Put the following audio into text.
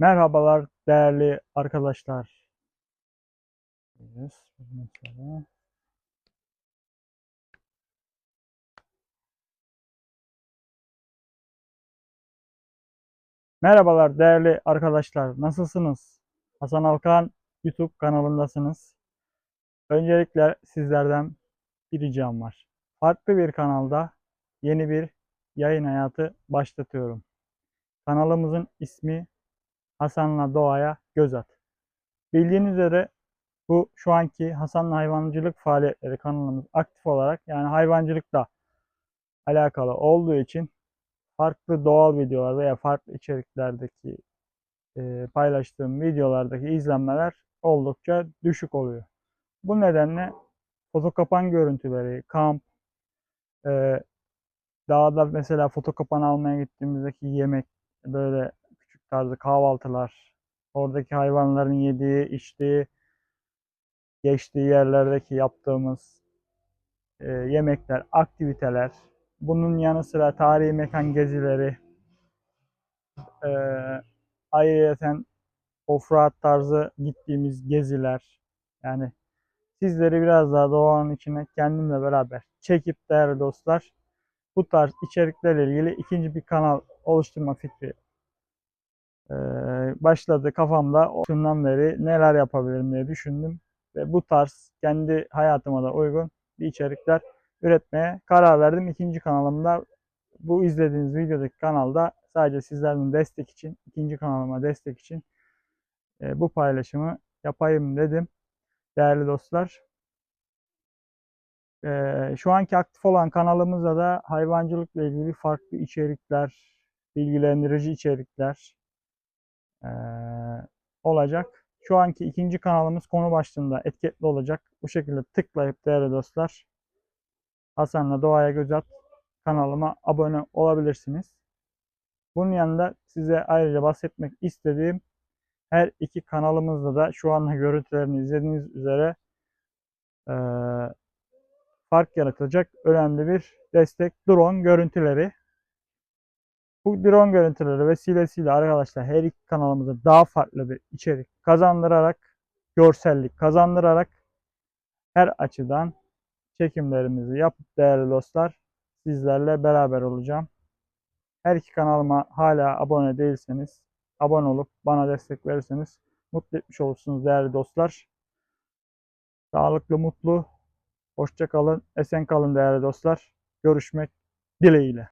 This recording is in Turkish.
Merhabalar değerli arkadaşlar. Mesela. Merhabalar değerli arkadaşlar. Nasılsınız? Hasan Alkan YouTube kanalındasınız. Öncelikle sizlerden bir ricam var. Farklı bir kanalda yeni bir yayın hayatı başlatıyorum. Kanalımızın ismi Hasan'la Doğaya Göz At. Bildiğiniz üzere bu şu anki Hasan'la hayvancılık faaliyetleri kanalımız aktif olarak yani hayvancılıkla alakalı olduğu için farklı doğal videolar veya farklı içeriklerdeki e, paylaştığım videolardaki izlenmeler oldukça düşük oluyor. Bu nedenle foto kapan görüntüleri, kamp, e, dağda mesela foto kapan almaya gittiğimizdeki yemek, böyle tarzı kahvaltılar, oradaki hayvanların yediği, içtiği, geçtiği yerlerdeki yaptığımız e, yemekler, aktiviteler, bunun yanı sıra tarihi mekan gezileri, e, ayrıyeten offroad tarzı gittiğimiz geziler, yani sizleri biraz daha doğanın içine kendimle beraber çekip değerli dostlar bu tarz içeriklerle ilgili ikinci bir kanal oluşturma fikri başladı kafamda. O günden beri neler yapabilirim diye düşündüm ve bu tarz kendi hayatıma da uygun bir içerikler üretmeye karar verdim. İkinci kanalımda bu izlediğiniz videodaki kanalda sadece sizlerin destek için, ikinci kanalıma destek için e, bu paylaşımı yapayım dedim. Değerli dostlar. E, şu anki aktif olan kanalımızda da hayvancılıkla ilgili farklı içerikler, bilgilendirici içerikler e, olacak. Şu anki ikinci kanalımız konu başlığında etiketli olacak. Bu şekilde tıklayıp değerli dostlar Hasan'la Doğaya Göz At kanalıma abone olabilirsiniz. Bunun yanında size ayrıca bahsetmek istediğim her iki kanalımızda da şu anda görüntülerini izlediğiniz üzere e, fark yaratacak önemli bir destek drone görüntüleri. Bu drone görüntüleri vesilesiyle arkadaşlar her iki kanalımıza daha farklı bir içerik kazandırarak, görsellik kazandırarak her açıdan çekimlerimizi yapıp değerli dostlar sizlerle beraber olacağım. Her iki kanalıma hala abone değilseniz abone olup bana destek verirseniz mutlu etmiş olursunuz değerli dostlar. Sağlıklı, mutlu, hoşça kalın, esen kalın değerli dostlar. Görüşmek dileğiyle.